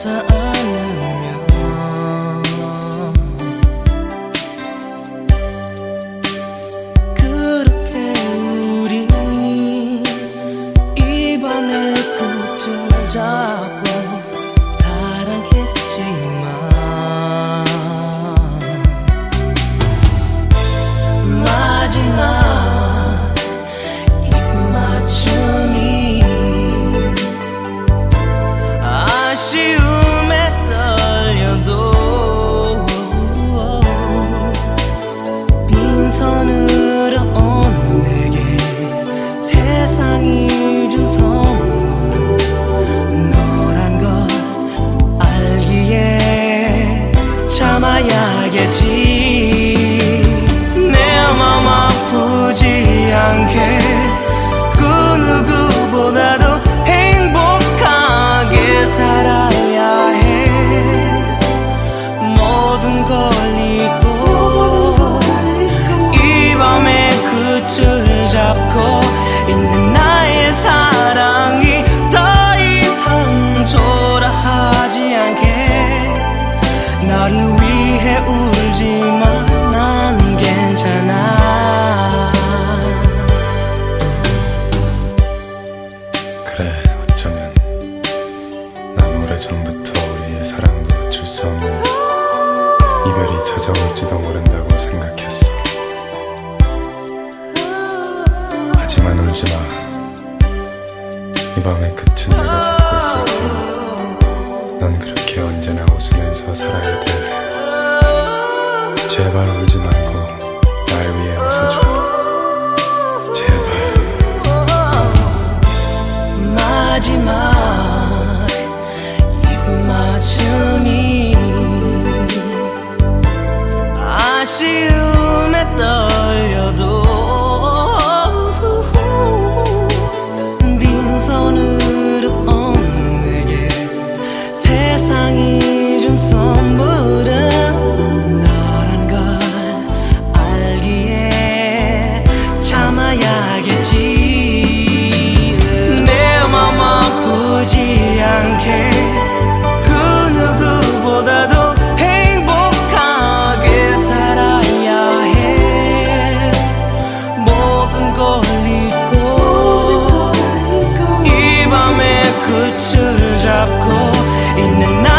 Th 날이 찾아올지도 모른다고 생각했어. 하지만 울지 마. 이 밤의 끝은 내가 잡고 있을 테니. 넌 그렇게 언제나 웃으면서 살아야 돼. 제발 울지 말고. In the night